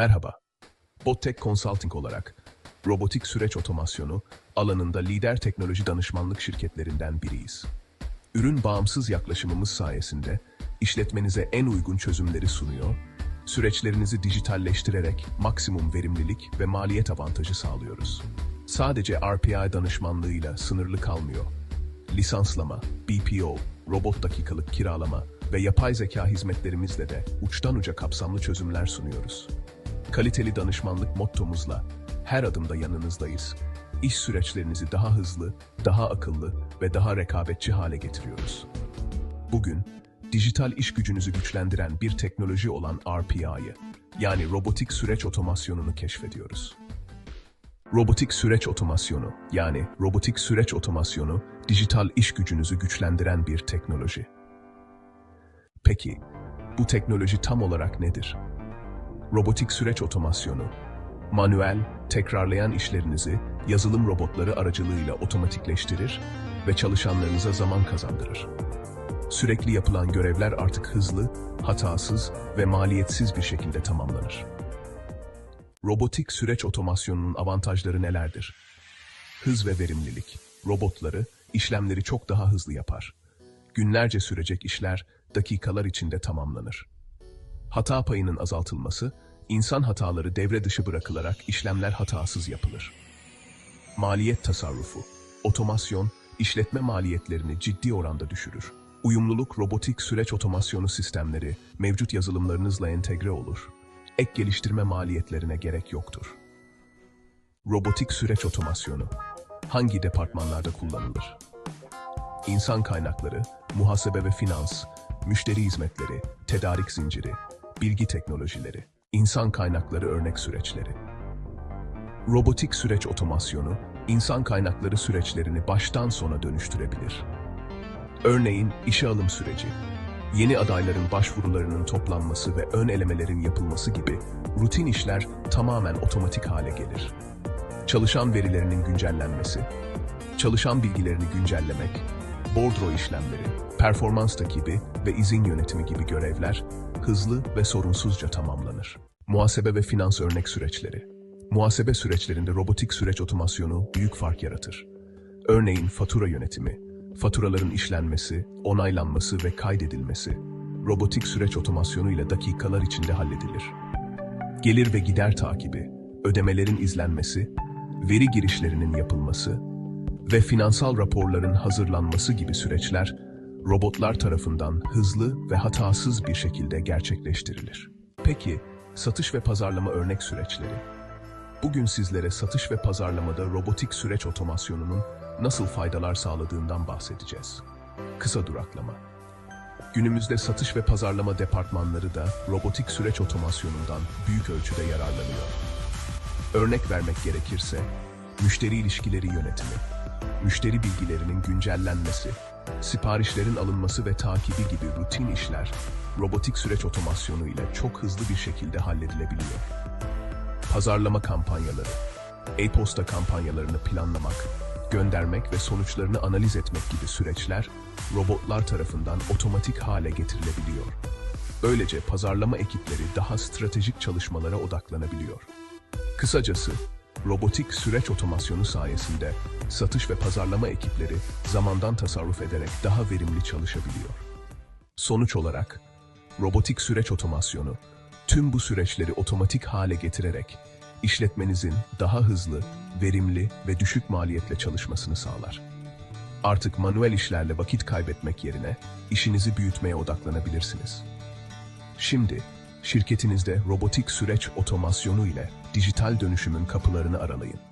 Merhaba. Bottek Consulting olarak robotik süreç otomasyonu alanında lider teknoloji danışmanlık şirketlerinden biriyiz. Ürün bağımsız yaklaşımımız sayesinde işletmenize en uygun çözümleri sunuyor, süreçlerinizi dijitalleştirerek maksimum verimlilik ve maliyet avantajı sağlıyoruz. Sadece RPI danışmanlığıyla sınırlı kalmıyor. Lisanslama, BPO, robot dakikalık kiralama ve yapay zeka hizmetlerimizle de uçtan uca kapsamlı çözümler sunuyoruz. Kaliteli danışmanlık mottomuzla her adımda yanınızdayız. İş süreçlerinizi daha hızlı, daha akıllı ve daha rekabetçi hale getiriyoruz. Bugün dijital iş gücünüzü güçlendiren bir teknoloji olan RPA'yı yani robotik süreç otomasyonunu keşfediyoruz. Robotik süreç otomasyonu yani robotik süreç otomasyonu dijital iş gücünüzü güçlendiren bir teknoloji. Peki bu teknoloji tam olarak nedir? Robotik süreç otomasyonu, manuel, tekrarlayan işlerinizi yazılım robotları aracılığıyla otomatikleştirir ve çalışanlarınıza zaman kazandırır. Sürekli yapılan görevler artık hızlı, hatasız ve maliyetsiz bir şekilde tamamlanır. Robotik süreç otomasyonunun avantajları nelerdir? Hız ve verimlilik. Robotları işlemleri çok daha hızlı yapar. Günlerce sürecek işler dakikalar içinde tamamlanır. Hata payının azaltılması, insan hataları devre dışı bırakılarak işlemler hatasız yapılır. Maliyet tasarrufu, otomasyon, işletme maliyetlerini ciddi oranda düşürür. Uyumluluk robotik süreç otomasyonu sistemleri mevcut yazılımlarınızla entegre olur. Ek geliştirme maliyetlerine gerek yoktur. Robotik süreç otomasyonu hangi departmanlarda kullanılır? İnsan kaynakları, muhasebe ve finans, müşteri hizmetleri, tedarik zinciri, bilgi teknolojileri, insan kaynakları örnek süreçleri. Robotik süreç otomasyonu, insan kaynakları süreçlerini baştan sona dönüştürebilir. Örneğin işe alım süreci, yeni adayların başvurularının toplanması ve ön elemelerin yapılması gibi rutin işler tamamen otomatik hale gelir. Çalışan verilerinin güncellenmesi, çalışan bilgilerini güncellemek, bordro işlemleri, performans takibi ve izin yönetimi gibi görevler hızlı ve sorunsuzca tamamlanır. Muhasebe ve finans örnek süreçleri. Muhasebe süreçlerinde robotik süreç otomasyonu büyük fark yaratır. Örneğin fatura yönetimi, faturaların işlenmesi, onaylanması ve kaydedilmesi robotik süreç otomasyonu ile dakikalar içinde halledilir. Gelir ve gider takibi, ödemelerin izlenmesi, veri girişlerinin yapılması ve finansal raporların hazırlanması gibi süreçler robotlar tarafından hızlı ve hatasız bir şekilde gerçekleştirilir. Peki, satış ve pazarlama örnek süreçleri? Bugün sizlere satış ve pazarlamada robotik süreç otomasyonunun nasıl faydalar sağladığından bahsedeceğiz. Kısa duraklama. Günümüzde satış ve pazarlama departmanları da robotik süreç otomasyonundan büyük ölçüde yararlanıyor. Örnek vermek gerekirse, müşteri ilişkileri yönetimi, müşteri bilgilerinin güncellenmesi, siparişlerin alınması ve takibi gibi rutin işler robotik süreç otomasyonu ile çok hızlı bir şekilde halledilebiliyor. Pazarlama kampanyaları, e-posta kampanyalarını planlamak, göndermek ve sonuçlarını analiz etmek gibi süreçler robotlar tarafından otomatik hale getirilebiliyor. Böylece pazarlama ekipleri daha stratejik çalışmalara odaklanabiliyor. Kısacası, robotik süreç otomasyonu sayesinde satış ve pazarlama ekipleri zamandan tasarruf ederek daha verimli çalışabiliyor. Sonuç olarak, robotik süreç otomasyonu tüm bu süreçleri otomatik hale getirerek işletmenizin daha hızlı, verimli ve düşük maliyetle çalışmasını sağlar. Artık manuel işlerle vakit kaybetmek yerine işinizi büyütmeye odaklanabilirsiniz. Şimdi şirketinizde robotik süreç otomasyonu ile dijital dönüşümün kapılarını aralayın.